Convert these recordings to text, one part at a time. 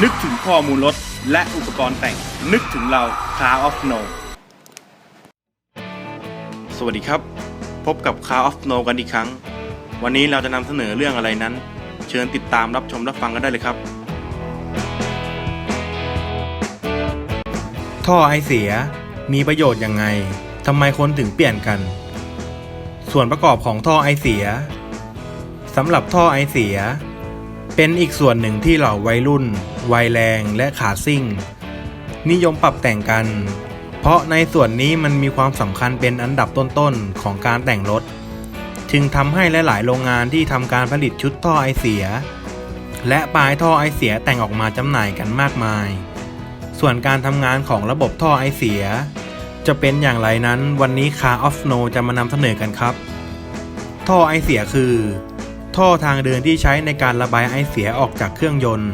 นึกถึงข้อมูลรถ และอุปกรณ์แต่ง นึกถึงเรา Car of No สวัสดีครับ พบกับ Car of No กันอีกครั้ง วันนี้เราจะนำเสนอเรื่องอะไรนั้น เชิญติดตามรับชมรับฟังกันได้เลยครับ ท่อไอเสียมีประโยชน์ยังไงทำไมคนถึงเปลี่ยนกัน ส่วนประกอบของท่อไอเสียสำหรับท่อไอเสีย เป็นอีกส่วนหนึ่งที่เหล่าวัยรุ่น วัยแรงและขาซิ่ง นิยมปรับแต่งกัน เพราะในส่วนนี้มันมีความสำคัญเป็นอันดับต้นๆ ของการแต่งรถ จึงทำให้หลายๆ โรงงานที่ทำการผลิตชุดท่อไอเสีย และปลายท่อไอเสียแต่งออกมาจำหน่ายกันมากมาย ส่วนการทำงานของระบบท่อไอเสีย จะเป็นอย่างไรนั้นวันนี้ Car of No จะมานำเสนอกันครับ ท่อไอเสียคือท่อทางเดินที่ใช้ในการระบายไอเสียออกจากเครื่องยนต์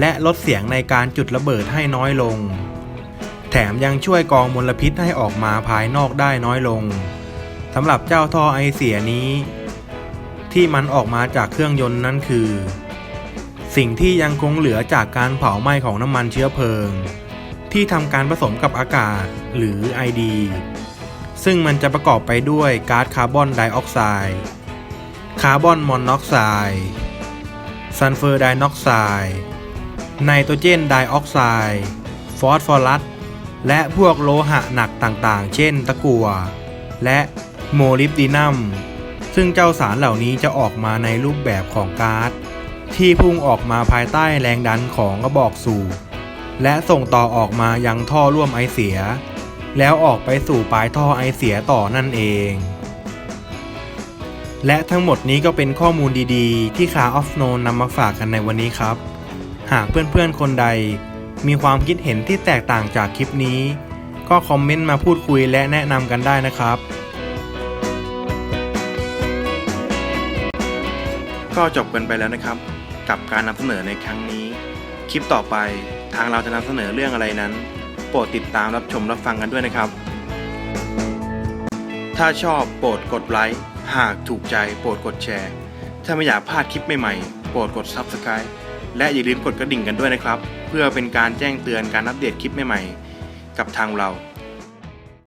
และลดเสียงในการจุดระเบิดให้น้อยลง แถมยังช่วยกองมลพิษให้ออกมาภายนอกได้น้อยลงสำหรับเจ้าท่อไอเสียนี้ ที่มันออกมาจากเครื่องยนต์นั้นคือ สิ่งที่ยังคงเหลือจากการเผาไหม้ของน้ำมันเชื้อเพลิง ที่ทำการผสมกับอากาศหรือ ID ซึ่งมันจะประกอบไปด้วยก๊าซคาร์บอนไดออกไซด์คาร์บอนมอนอกไซด์ซัลเฟอร์ไดออกไซด์ ไนโตรเจนไดออกไซด์ฟอสฟอรัสและพวกโลหะหนักต่างๆ เช่น ตะกั่ว และโมลิบดีนัม ซึ่งเจ้าสารเหล่านี้จะออกมาในรูปแบบของก๊าซที่พุ่งออกมาภายใต้แรงดันของกระบอกสูบและส่งต่อออกมายังท่อร่วมไอเสีย แล้วออกไปสู่ปลายท่อไอเสียต่อนั่นเอง และทั้งหมดนี้ก็เป็นข้อมูลดีๆ ที่ Car of No นำมาฝากกันในวันนี้ครับ หากเพื่อนๆคนใด มีความคิดเห็นที่แตกต่างจากคลิปนี้ ก็คอมเมนต์มาพูดคุยและแนะนำกันได้นะครับก็จบกันไปแล้วนะครับ กับการนำเสนอในครั้งนี้ คลิปต่อไปทางเราจะนำเสนอเรื่องอะไรนั้น โปรดติดตามรับชมรับฟังกันด้วยนะครับ ถ้าชอบโปรดกดไลค์หากถูกใจโปรดกดแชร์ ถ้าไม่อยากพลาดคลิปใหม่ๆ ปรดกด Subscribe และอย่าลืมกดกระดิ่งกันด้วยนะครับ เพื่อเป็นการแจ้งเตือนการอัปเดตคลิปใหม่ๆ กับทางเรา